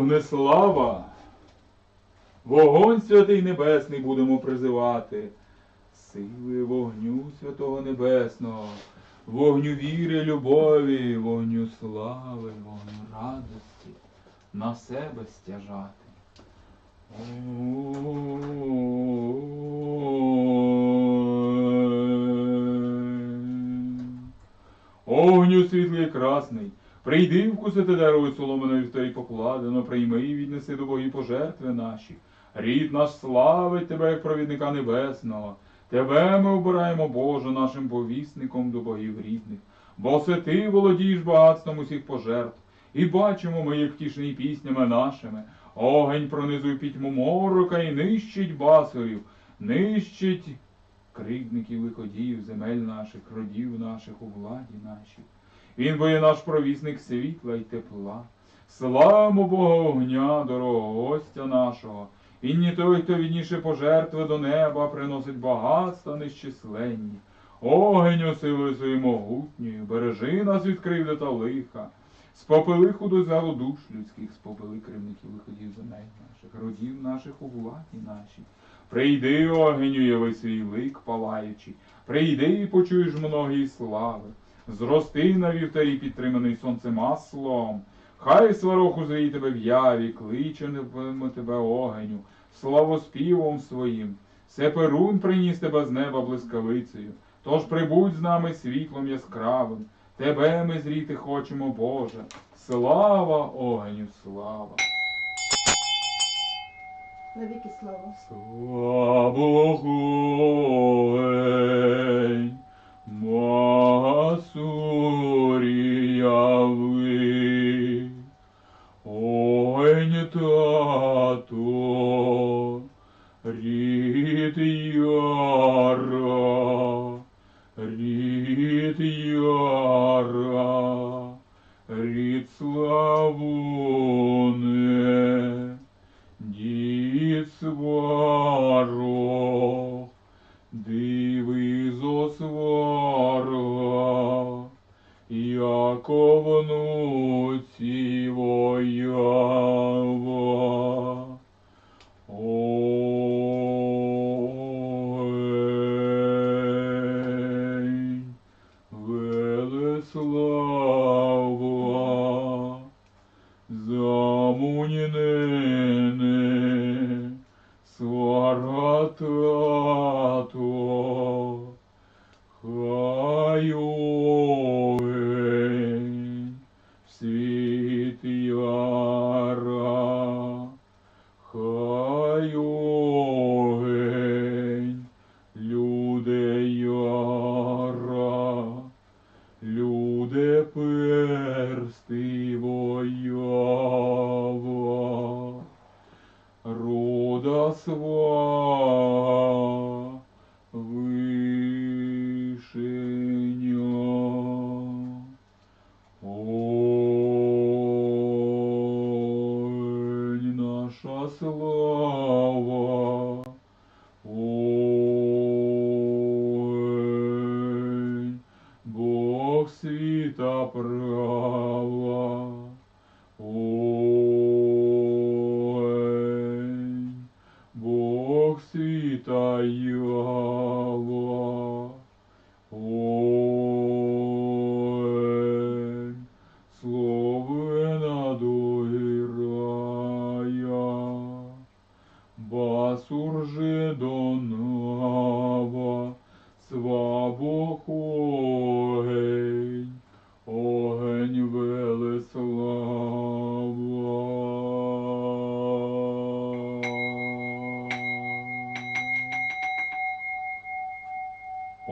Вогнеслава! Вогонь святий небесний будемо призивати, сили вогню святого небесного, вогню віри, любові, вогню слави, вогню радості на себе стяжати. Огню світлий красний, прийди вкусити дерево соломиної в тобі покладено, прийми і віднеси до богів пожертви наші. Рід наш славить тебе, як провідника небесного. Тебе ми обираємо, Боже, нашим повісником до богів рідних, бо все ти володієш багатством усіх пожертв, і бачимо ми, як втішені піснями нашими. Огонь пронизує пітьму морока і нищить басурів, нищить кривдників лиходіїв, земель наших, родів наших, у владі нашій. Він бо є наш провісник світла й тепла. Славимо Бога огня, дорогого гостя нашого. Він не той, хто відніше пожертви до неба приносить багатства нещисленні. Огонь силою своєю могутньою, бережи нас від кривди та лиха. Спопили худозялу душ людських, спопили кривників виходів земель наших, родів наших у владі нашій. Прийди, огеню, яви свій лик палаючий, прийди і почуєш многії слави. Зрости на вівтарі, підтриманий сонцем маслом. Хай сварох узрій тебе в яві, кличе небемо тебе огеню, славоспівом своїм. Сеперун приніс тебе з неба блискавицею. Тож прибудь з нами світлом яскравим. Тебе ми зріти хочемо, Боже. Слава огеню, слава! Навіки слава. Слава огонь, яко внуці світа ява,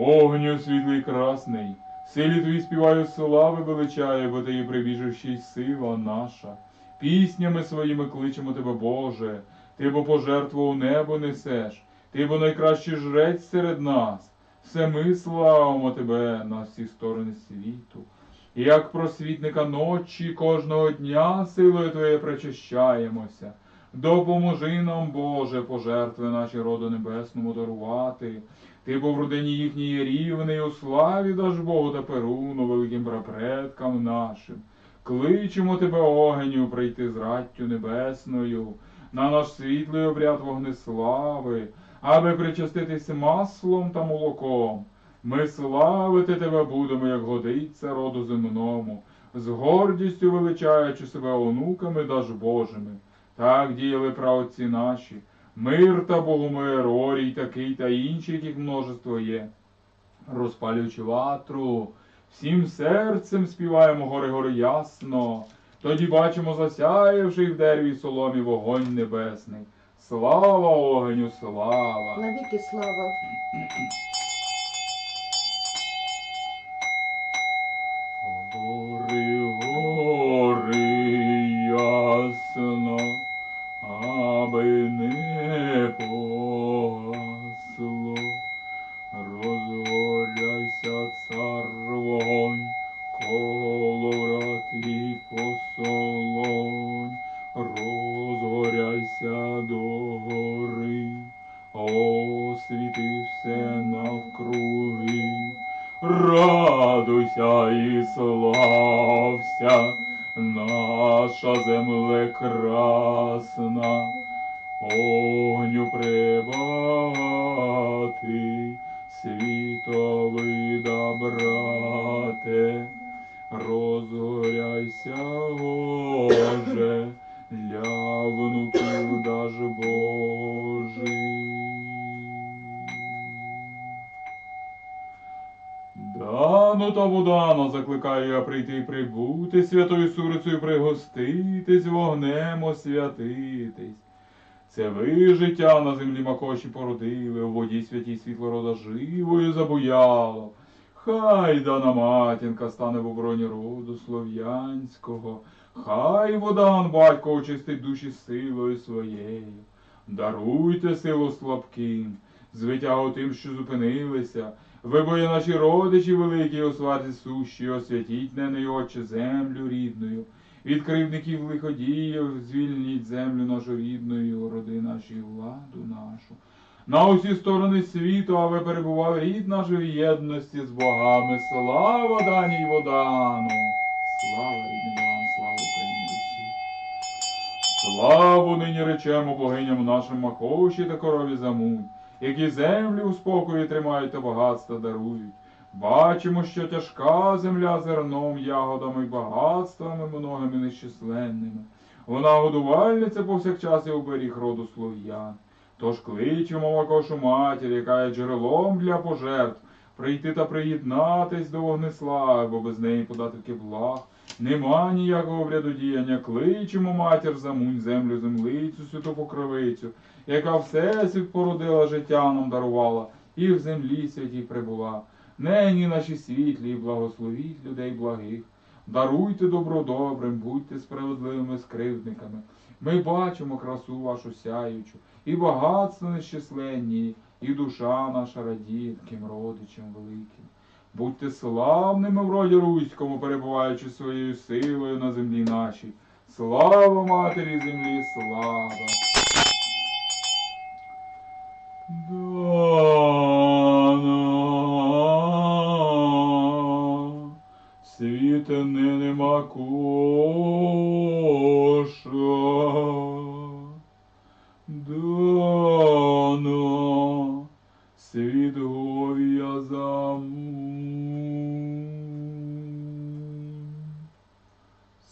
Огню світлий красний, силі твій співаю слави величає, бо ти є прибіжущий сила наша. Піснями своїми кличемо тебе, Боже, ти бо пожертву у небо несеш, ти бо найкращий жрець серед нас. Все ми славимо тебе на всі сторони світу. І як просвітника ночі кожного дня силою Твоєю причащаємося. Допоможи нам, Боже, пожертви наші роду небесному дарувати. Ти був в родині їхній рівний у славі даж Богу та Перуну, великим прапредкам нашим. Кличемо тебе, огеню, прийти з раттю небесною, на наш світлий обряд вогнеслави, аби причаститись маслом та молоком. Ми славити тебе будемо, як годиться роду земному, з гордістю величаючи себе онуками даж Божими. Так діяли праотці наші. Мир та Богомир, Орій такий та інші, яких множество є. Розпалюючи ватру, всім серцем співаємо гори гори ясно. Тоді бачимо засяявши в дереві соломі вогонь небесний. Слава огню, слава! Навіки слава. Все навкруги. Радуйся і слався, наша земле красна, огню прибагатий, світовида брате, розгоряйся, Боже, для внуків даж Божий. Дано та Будано закликаю я прийти і прибути, святою сурицею пригоститись, вогнем освятитись. Це ви життя на землі макоші породили, у воді святій світло рода живою забуяло. Хай дана матінка стане в обороні роду слов'янського, хай водан батько очистить душі силою своєю. Даруйте силу слабким, звитягу тим, що зупинилися. Ви бої наші родичі великі, сварці сущі, освятіть неї, Отче, землю рідною. Від кривдників лиходіїв звільніть землю нашу рідною, роди наші, владу нашу. На усі сторони світу, аби перебував рід нашої єдності з богами. Слава даній водану! Слава рідним Богам, слава Україні Русі! Славу нині речемо богиням нашим Махоші та корові Замунь, які землю у спокої тримають та багатства дарують. Бачимо, що тяжка земля зерном, ягодами й багатствами многими нещисленними. Вона годувальниця повсякчас і оберіг роду слов'ян. Тож кличемо Макошу матір, яка є джерелом для пожертв, прийти та приєднатись до вогнеслави, бо без неї податки благ. Нема ніякого обряду діяння, кличемо матір замунь землю, землицю, святу покровицю, яка всесвіт породила життя нам дарувала, і в землі святій прибула. Нені наші світлі, і благословіть людей благих. Даруйте добро добрим, будьте справедливими скривдниками. Ми бачимо красу вашу сяючу, і багатство нещисленні, і душа наша радіє таким родичам великим. Будьте славними в роді руському, перебуваючи своєю силою на землі нашій. Слава матері землі, слава!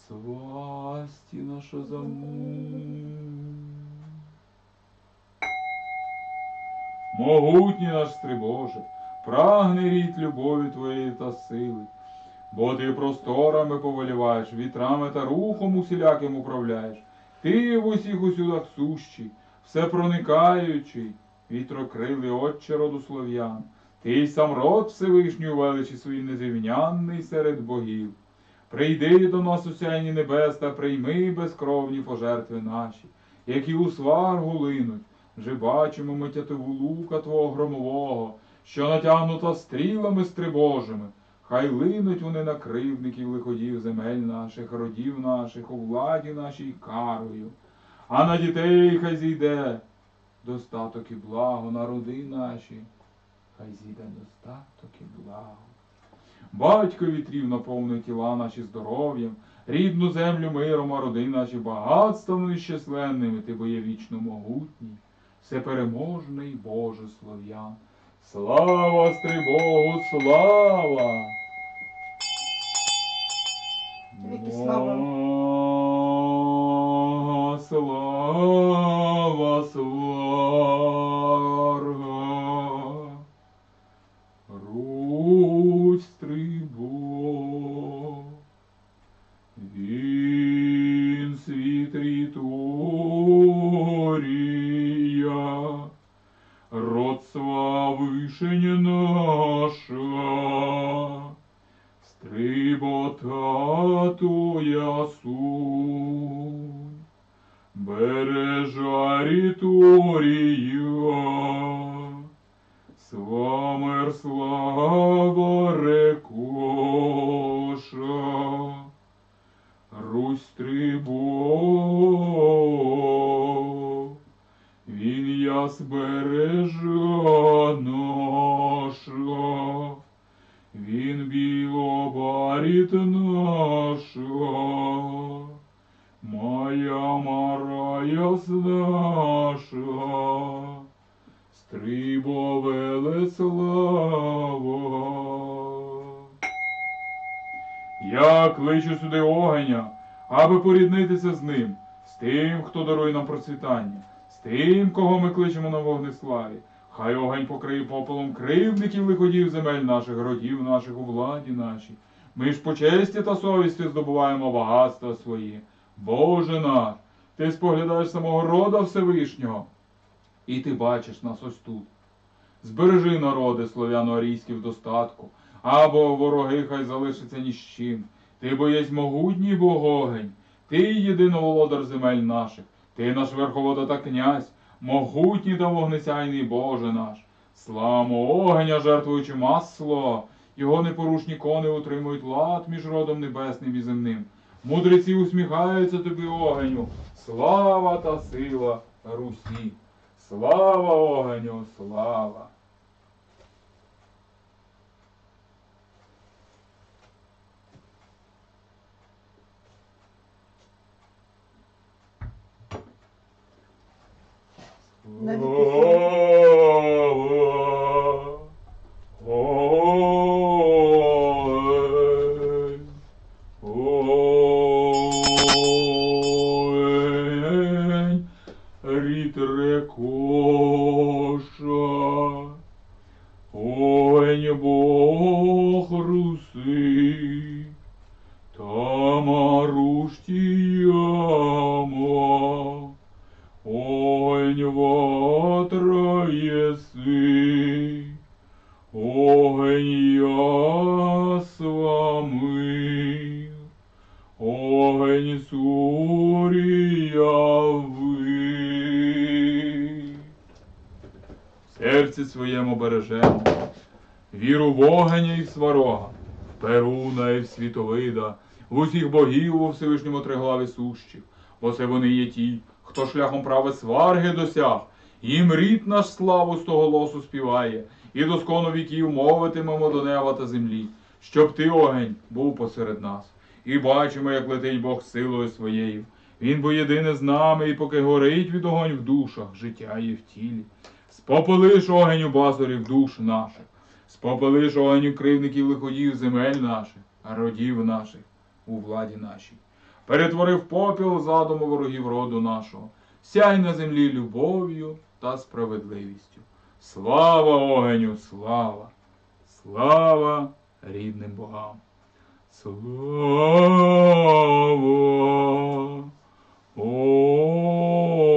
Свасті наша заму. Могутній наш Стрибоже, прагне рід любові твоєї та сили, бо ти просторами повеліваєш, вітрами та рухом усіляким управляєш. Ти в усіх усюдах сущий, все проникаючий, вітрокрилий отче роду слов'ян. Ти й сам род Всевишній величі свій незрівнянний серед богів. Прийди до нас у сяйні небес та прийми безкровні пожертви наші, які у сваргу линуть. Вже бачимо ми тятиву лука твого громового, що натягнута стрілами стрибожими. Хай линуть вони на кривдників лиходів земель наших, родів наших, у владі нашій карою. А на дітей хай зійде достаток і благо, на роди наші, хай зійде достаток і благо. Батько вітрів наповнив тіла наші здоров'ям, рідну землю миром, а роди наші багатством нещасленними, ти бо є вічно могутній, всепереможний Боже слов'ян. Слава Стрибогу, слава! Стрибота туя бережа ріторія, Свамер слава рекоша, Русь стрибо, він я збережа наша, він білобаріт наша, моя марая наша, стрибо Велеслава. Я кличу сюди огеня, аби поріднитися з ним, з тим, хто дарує нам процвітання, з тим, кого ми кличемо на вогнеславі. Хай огонь покриє попелом кривдників лиходів земель наших, родів наших у владі нашій. Ми ж по честі та совісті здобуваємо багатства свої. Боже наш, ти споглядаєш самого рода Всевишнього, і ти бачиш нас ось тут. Збережи народи слов'яно-арійські в достатку, або вороги хай залишаться ні з чим. Ти бо єсть могутній богогень, ти єдиноволодар земель наших, ти наш верховода та князь, могутній та вогнесяйний Боже наш. Славмо огеня, жертвуючи масло, його непорушні кони утримують лад між родом небесним і земним. Мудреці усміхаються тобі огеню, слава та сила Русі. Слава огеню, слава! Навіки сварога, Перуна і світовида, в усіх богів у Всевишньому триглаві сущих, бо це вони є ті, хто шляхом прави сварги досяг, їм рід наш славу з того голосу співає, і доскону віків мовитимемо до неба та землі, щоб ти, огень, був посеред нас. І бачимо, як летить Бог силою своєю. Він бо єдине з нами, і поки горить від огонь в душах, життя є в тілі. Спопелиш огеню базорів душ наших, спопелиш огонь кривдників лиходів земель наших, родів наших, у владі нашій. Перетворив попіл задуму ворогів роду нашого, сяй на землі любов'ю та справедливістю. Слава огеню, слава, слава рідним богам! Слава! О!